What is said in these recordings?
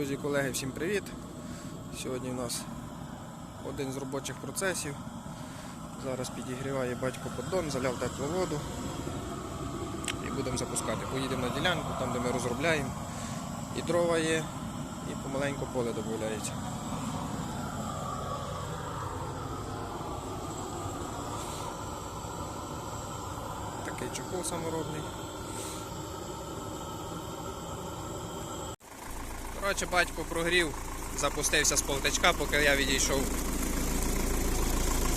Друзі, колеги, всім привіт! Сьогодні у нас один з робочих процесів. Зараз підігріває батько поддон, заляв теплу воду і будемо запускати. Поїдемо на ділянку, там де ми розробляємо. І дрова є, і помаленьку поле додається. Такий чохол саморобний. Коротше, батько прогрів, запустився з полтачка, поки я відійшов.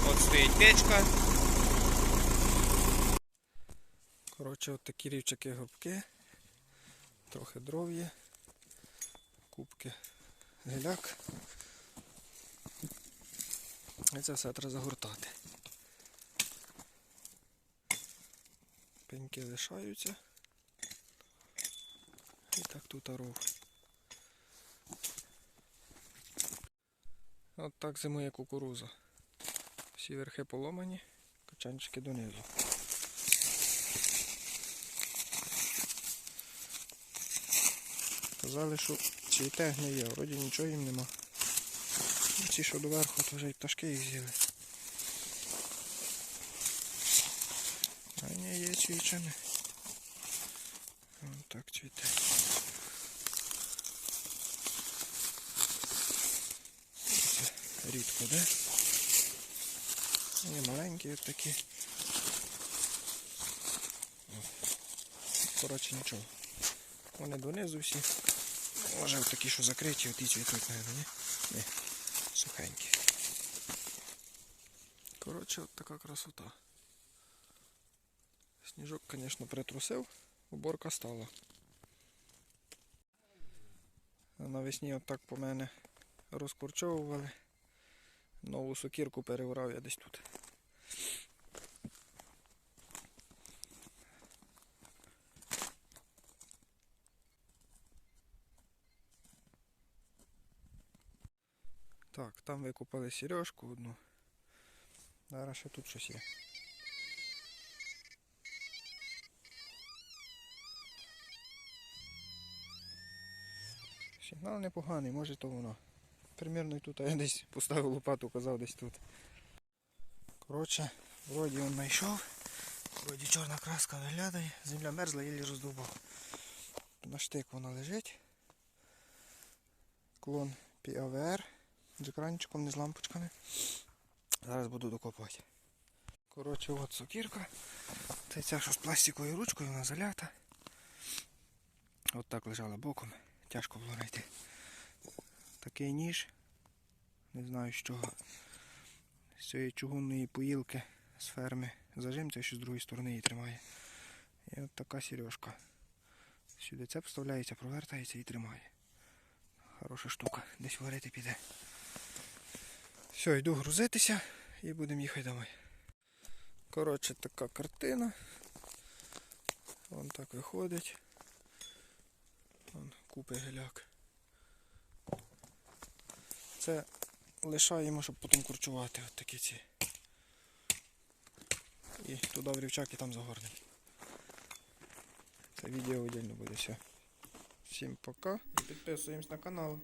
От стоїть печка. Коротше, от такі рівчаки горбки. Трохи дров є. Кубки геляк. І це все треба загортати. Пеньки лишаються. І так тут ров. От так зимує кукуруза. Всі верхи поломані, качанчики донизу. Казали, що цвіте гниє, вроді нічого їм нема. Ці, що доверху, то вже й пташки їх з'їли. А ні, є цвічане. Вон так цвіте. Це рідко, де? Є маленькі такі. Коротше нічого. Вони донизу всі. Може такі, що закриті, от і цвітуть, мабуть, ні? Ні. Сухенькі. Коротше, от така красота. Сніжок, звісно, притрусив, уборка стала. Навесні от так по мене розкорчовували. Нову сокірку переврав я десь тут. Так, там викупали сережку одну. Зараз ще тут щось є. Сигнал непоганий, може то воно. Примірно тут а я десь поставив лопату, казав десь тут. Коротше, вроді він знайшов. Вроді чорна краска виглядає, земля мерзла, їлі роздовбав. На штик вона лежить. Клон PAVR з екранчиком, не з лампочками. Зараз буду докопувати. Коротше, от сокірка. Це ця що з пластиковою ручкою, вона залята. От так лежала боком. Тяжко було знайти. Такий ніж. Не знаю з чого. З цієї чугунної поїлки з ферми зажимця, що з другої сторони її тримає. І от така сережка. Сюди це вставляється, провертається і тримає. Хороша штука. Десь варити піде. Все, йду грузитися і будемо їхати домой. Коротше, така картина. Вон так виходить. Вон купи геляк. Це лишаємо, щоб потім курчувати от такі ці. І туди в рівчак і там загорнемо. Це відео віддільно буде все. Всім пока. Підписуємось на канал.